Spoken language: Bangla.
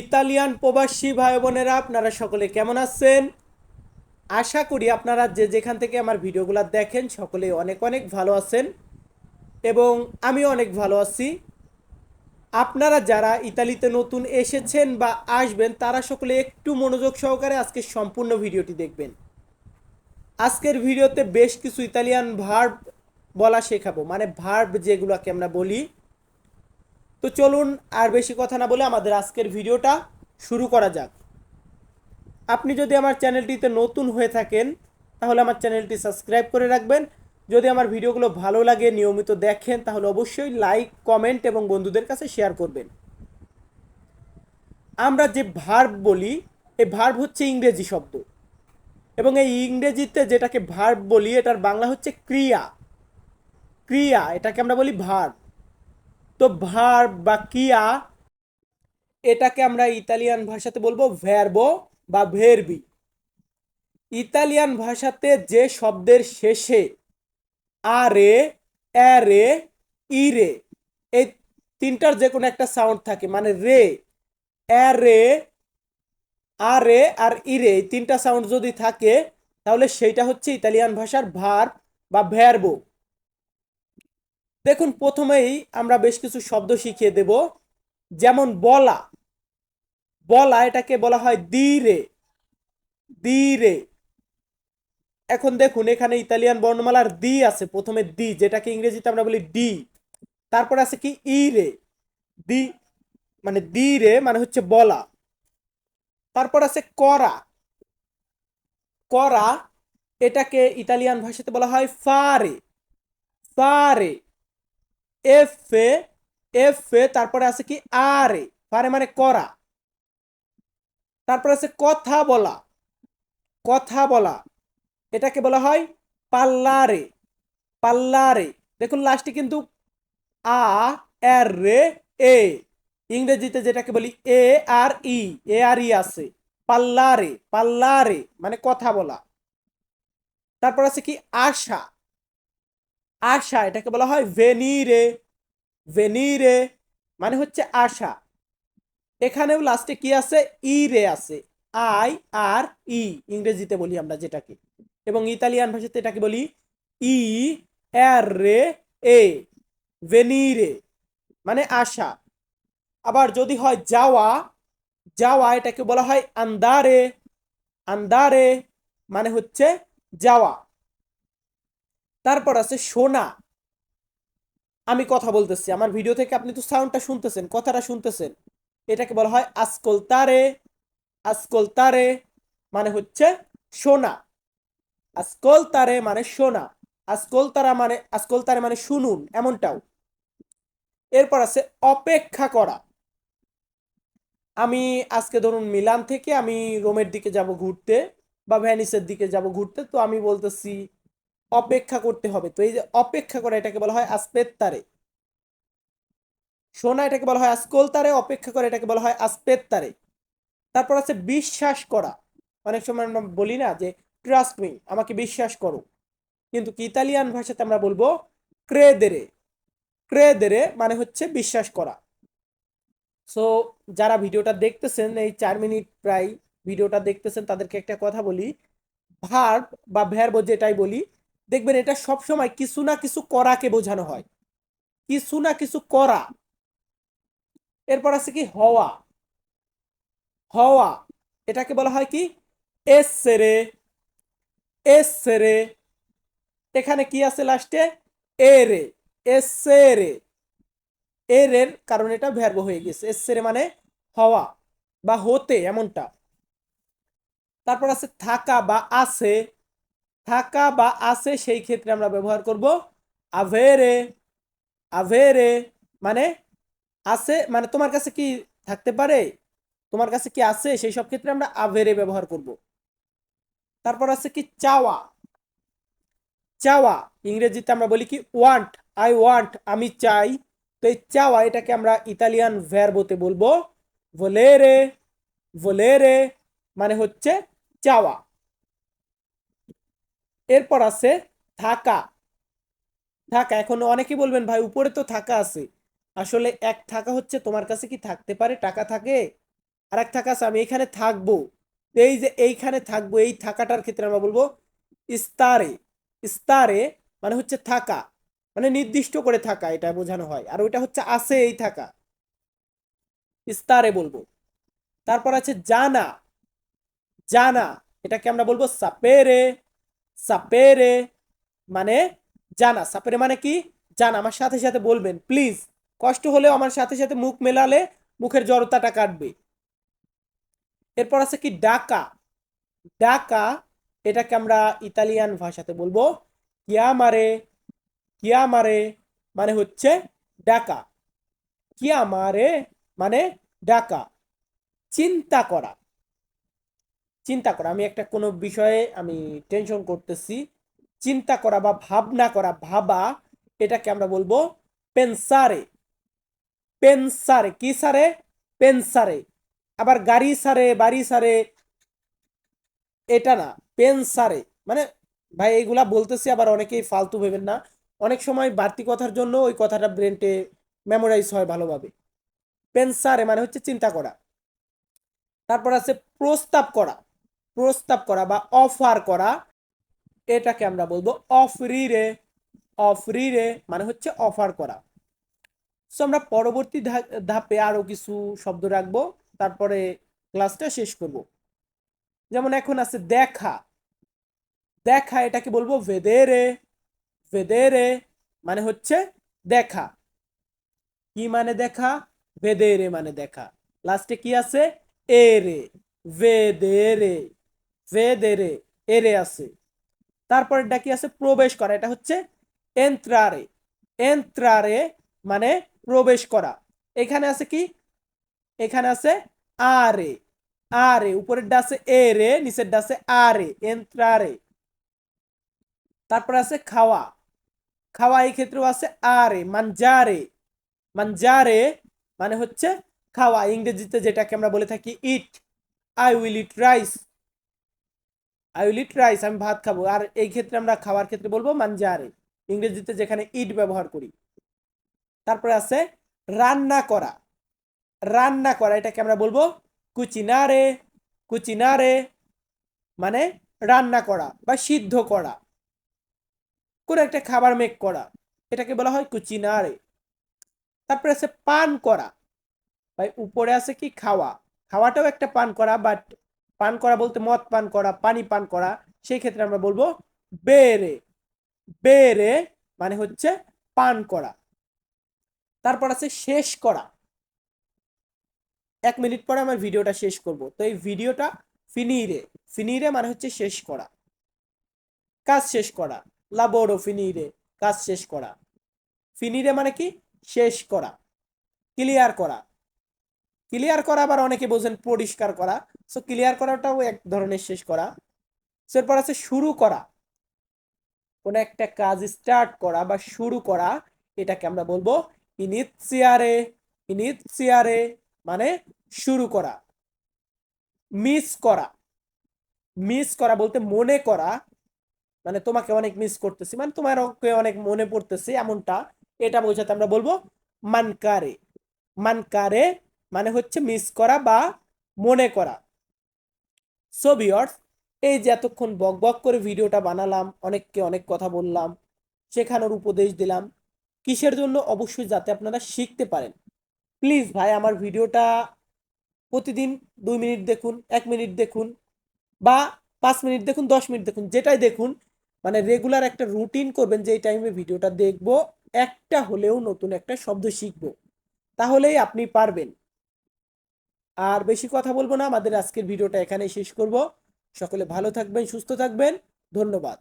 ইতালিয়ান প্রবাসী ভাই বোনেরা, আপনারা সকলে কেমন আছেন? আশা করি আপনারা যে যেখান থেকে আমার ভিডিওগুলো দেখেন সকলে অনেক অনেক ভালো আছেন এবং আমিও অনেক ভালো আছি। আপনারা যারা ইতালিতে নতুন এসেছেন বা আসবেন, তারা সকলে একটু মনোযোগ সহকারে আজকে সম্পূর্ণ ভিডিওটি দেখবেন। আজকের ভিডিওতে বেশ কিছু ইতালিয়ান ভার্ব বলা শেখাবো মানে ভার্ব যেগুলোকে আমরা বলি। তো চলুন আর বেশি কথা না বলে আমাদের আজকের ভিডিওটা শুরু করা যাক। আপনি যদি আমার চ্যানেলটিতে নতুন হয়ে থাকেন, তাহলে আমার চ্যানেলটি সাবস্ক্রাইব করে রাখবেন। যদি আমার ভিডিওগুলো ভালো লাগে, নিয়মিত দেখেন, তাহলে অবশ্যই লাইক, কমেন্ট এবং বন্ধুদের কাছে শেয়ার করবেন। আমরা যে ভার্ব বলি, এই ভার্ব হচ্ছে ইংরেজি শব্দ। এবং এই ইংরেজিতে যেটাকে ভার্ব বলি, এটার বাংলা হচ্ছে ক্রিয়া। ক্রিয়া, এটাকে আমরা বলি ভার্ব। তো ভার্ব বা ক্রিয়া এটাকে আমরা ইতালিয়ান ভাষাতে বলব ভ্যারবো বা ভেরবি ইতালিয়ান ভাষাতে যে শব্দের শেষে আরে, অ্যারে, ইরে, এই তিনটার যে কোনো একটা সাউন্ড থাকে মানে রে, অ্যারে, আরে আর ইরে, এই তিনটা সাউন্ড যদি থাকে, তাহলে সেইটা হচ্ছে ইতালিয়ান ভাষার ভার বা ভ্যারবো দেখুন, প্রথমেই আমরা বেশ কিছু শব্দ শিখিয়ে দেব। যেমন, বলা। বলা এটাকে বলা হয় দিরে। দিরে। এখন দেখুন, এখানে ইতালিয়ান বর্ণমালার দি আছে। প্রথমে দি, যেটাকে ইংরেজিতে আমরা বলি ডি। তারপর আছে কি? ই রে দি মানে দি রে মানে হচ্ছে বলা। তারপর আছে করা। করা এটাকে ইতালিয়ান ভাষাতে বলা হয় ফারে। ফারে। এফ এ এফ এ তারপরে আছে কি আরে ফারে মানে করা। তারপরে আছে কথা বলা। কথা বলা। এটাকে বলা হয় পাল্লারে। পাল্লারে। দেখুন লাস্টে কিন্তু আ আর রে, এ। ইংরেজিতে যেটাকে বলি এ আর ই, এ আর ই আছে। পাল্লারে পাল্লারে মানে কথা বলা। তারপর আছে কি আশা। আশা, এটাকে বলা হয় ভেনিরে ভেনিরে মানে হচ্ছে আশা। এখানেও লাস্টে কি আছে? ই রে আছে। আই আর ই ইংরেজিতে বলি আমরা যেটাকে। এবং ইতালিয়ান ভাষাতে এটাকে বলি ই আর রে এ ভেনিরে মানে আশা। আবার যদি হয় যাওয়া যাওয়া এটাকে বলা হয় আন্দারে। আন্দারে মানে হচ্ছে যাওয়া। তারপর আছে সোনা। আমি কথা বলতেছি, আমার ভিডিও থেকে আপনি তো সাউন্ডটা শুনতেছেন, কথাটা শুনতেছেন। এটাকে বলা হয় আসকলতারে আসকলতারে মানে হচ্ছে শোনা আসকলতারে মানে শোনা আসকলতারা মানে আসকল তারে মানে শুনুন, এমনটাও। এরপর আছে অপেক্ষা করা। আমি আজকে ধরুন মিলান থেকে আমি রোমের দিকে যাব ঘুরতে বা ভ্যানিসের দিকে যাব ঘুরতে, তো আমি বলতেছি অপেক্ষা করতে হবে। তো এই যে অপেক্ষা করা, এটাকে বলা হয় আসপেত্তারে শোনা এটাকে বলা হয় আসকলতারে অপেক্ষা করে এটাকে বলা হয় আসপেত্তারে তারপর আছে বিশ্বাস করা। অনেক সময় আমরা বলি না যে ট্রাস্ট মি আমাকে বিশ্বাস করো। কিন্তু ইতালিয়ান ভাষাতে আমরা বলব? ক্রেদেরে ক্রেদেরে মানে হচ্ছে বিশ্বাস করা। সো যারা ভিডিওটা দেখতেছেন, এই চার মিনিট প্রায় ভিডিওটা দেখতেছেন, তাদেরকে একটা কথা বলি। ভার্ব বা ভ্যারব যেটাই বলি দেখবেন এটা সব সময় কিছু না কিছু করাকে বোঝানো হয়। কিছু না কিছু করা। এরপর আছে কি? হওয়া। হওয়া। এটাকে বলা হয় কি? এসরে। এসরে। এখানে কি আছে লাস্টে এরে। এসরে। এরের কারণ এটা ভ্যারব হয়ে গেছে এসরে মানে হওয়া বা হতে এমনটা। তারপর আছে থাকা বা আছে। থাকা বা আছে, সেই ক্ষেত্রে আমরা ব্যবহার করব আভেরে আভেরে মানে আছে মানে তোমার কাছে কি থাকতে পারে? তোমার কাছে কি আছে? সেই সব ক্ষেত্রে আমরা আভেরে ব্যবহার করব। তারপর আছে কি চাওয়া? চাওয়া, ইংরেজিতে আমরা বলি কি ওয়ান্ট আই ওয়ান্ট আমি চাই। তো এই চাওয়া, এটাকে আমরা ইতালিয়ান ভ্যারবোতে বলব। ভোলেরে ভোলেরে মানে হচ্ছে চাওয়া। এরপর আছে থাকা। থাকা, এখন অনেকে বলবেন, ভাই, উপরে তো থাকা আছে। আসলে এক থাকা হচ্ছে তোমার কাছে কি থাকতে পারে? টাকা থাকে। আর এক থাকা আছে, আমি এখানে থাকব। এই যে এইখানে থাকব, এই থাকাটার ক্ষেত্রে আমরা বলব ইস্তারে। ইস্তারে মানে হচ্ছে থাকা। মানে নির্দিষ্ট করে থাকা, এটা বোঝানো হয়। আর ওইটা হচ্ছে আছে এই থাকা। ইস্তারে বলব। তারপর আছে জানা। জানা, এটাকে আমরা বলব সাপেরে। সাপেরে মানে জানা। সাপেরে মানে কি? জানা। আমার সাথে সাথে বলবেন প্লিজ কষ্ট হলেও আমার সাথে সাথে মুখ মেলালে মুখের জড়তাটা কাটবে। এরপর আছে কি? ডাকা। ডাকা, এটাকে আমরা ইতালিয়ান ভাষাতে বলব, কিয়ামারে কিয়ামারে মানে হচ্ছে ডাকা। কিয়ামারে মানে ডাকা। চিন্তা করা। চিন্তা করা। আমি একটা কোনো বিষয়ে আমি টেনশন করতেছি। চিন্তা করা বা ভাবনা করা, ভাবা, এটাকে আমরা বলব পেনসারে পেনসারে কি সারে পেনসারে আবার গাড়ি সারে বাড়ি সারে এটা না পেনসারে মানে ভাই এইগুলা বলতেছি, আবার অনেকেই ফালতু ভেবেন না। অনেক সময় বাড়তি কথার জন্য ওই কথাটা ব্রেনটে মেমোরাইজ হয় ভালোভাবে। পেনসারে মানে হচ্ছে চিন্তা করা। তারপর আছে প্রস্তাব করা। প্রস্তাব করা বা অফার করা, এটাকে আমরা বলব অফরিরে অফরিরে মানে হচ্ছে অফার করা। সো আমরা পরবর্তী ধাপে আরও কিছু শব্দ রাখব, তারপরে ক্লাসটা শেষ করব। যেমন এখন আছে দেখা। দেখা এটাকে বলব ভেদেরে ভেদেরে মানে হচ্ছে দেখা। কি মানে দেখা? ভেদেরে মানে দেখা। লাস্টে কি আছে? এরে ভেদেরে ভেদেরে এরে আছে। তারপরেরটা কি আছে? প্রবেশ করা। এটা হচ্ছে এন্ত্রারে এন্ত্রারে মানে প্রবেশ করা। এখানে আছে কি? এখানে আছে আরে আরে উপরের ডাসে এ রে নিচের ডাসে আরে এন্ত্রারে তারপরে আছে খাওয়া। খাওয়া এই ক্ষেত্রেও আছে আরে মানজারে মানজারে মানে হচ্ছে খাওয়া। ইংরেজিতে যেটাকে আমরা বলে থাকি eat I will eat rice I will eat rice আমি ভাত খাব। আর এই ক্ষেত্রে আমরা খাওয়ার ক্ষেত্রে বলব মানজারে। ইংরেজিতে যেখানে ইট ব্যবহার করি। তারপরে আছে রান্না করা। রান্না করা, এটাকে আমরা বলব কুচিনারে। কুচিনারে মানে রান্না করা বা সিদ্ধ করা। কোনো একটা খাবার মেক করা। এটাকে বলা হয় কুচিনারে। তারপরে আছে পান করা। ভাই, উপরে আছে কি খাওয়া। খাওয়াটাও একটা পান করা বাট পান করা বলতে মদ পান করা, পানি পান করা, সেই ক্ষেত্রে আমরা বলব বেরে। বেরে মানে হচ্ছে পান করা। তারপর আছে শেষ করা। এক মিনিট পরে আমার ভিডিওটা শেষ করব। তো এই ভিডিওটা ফিনিরে। ফিনিরে মানে হচ্ছে শেষ করা। কাজ শেষ করা। লাবোরো ফিনিরে। কাজ শেষ করা। ফিনিরে মানে কি? শেষ করা। ক্লিয়ার করা। ক্লিয়ার করা আবার অনেকে বোঝেন পরিষ্কার করা। সো ক্লিয়ার করাটাও এক ধরনের শেষ করা। So, এরপর আছে শুরু করা। কোনো একটা কাজ স্টার্ট করা বা শুরু করা এটাকে আমরা বলব ইনিৎসিয়ারে ইনিৎসিয়ারে মানে শুরু করা। মিস করা। মিস করা বলতে মনে করা মানে তোমাকে অনেক মিস করতেছি মানে তোমার অনেক মনে পড়তেছে এমনটা এটা বোঝাতে আমরা বলব মানকারে। মানকারে মানে হচ্ছে মিস করা বা মনে করা। সো ভিউয়ার্স এই যে এতক্ষণ বক বক করে ভিডিওটা বানালাম, অনেককে অনেক কথা বললাম শেখানোর উপদেশ দিলাম, কিসের জন্য অবশ্যই যাতে আপনারা শিখতে পারেন। প্লিজ ভাই, আমার ভিডিওটা প্রতিদিন দুই মিনিট দেখুন, এক মিনিট দেখুন বা পাঁচ মিনিট দেখুন, দশ মিনিট দেখুন, যেটাই দেখুন মানে রেগুলার একটা রুটিন করবেন যে এই টাইমে ভিডিওটা দেখব, একটা হলেও নতুন একটা শব্দ শিখব। তাহলেই আপনি পারবেন। আর বেশি কথা বলব না। আমাদের আজকের ভিডিওটা এখানেই শেষ করব। সকলে ভালো থাকবেন, সুস্থ থাকবেন। ধন্যবাদ।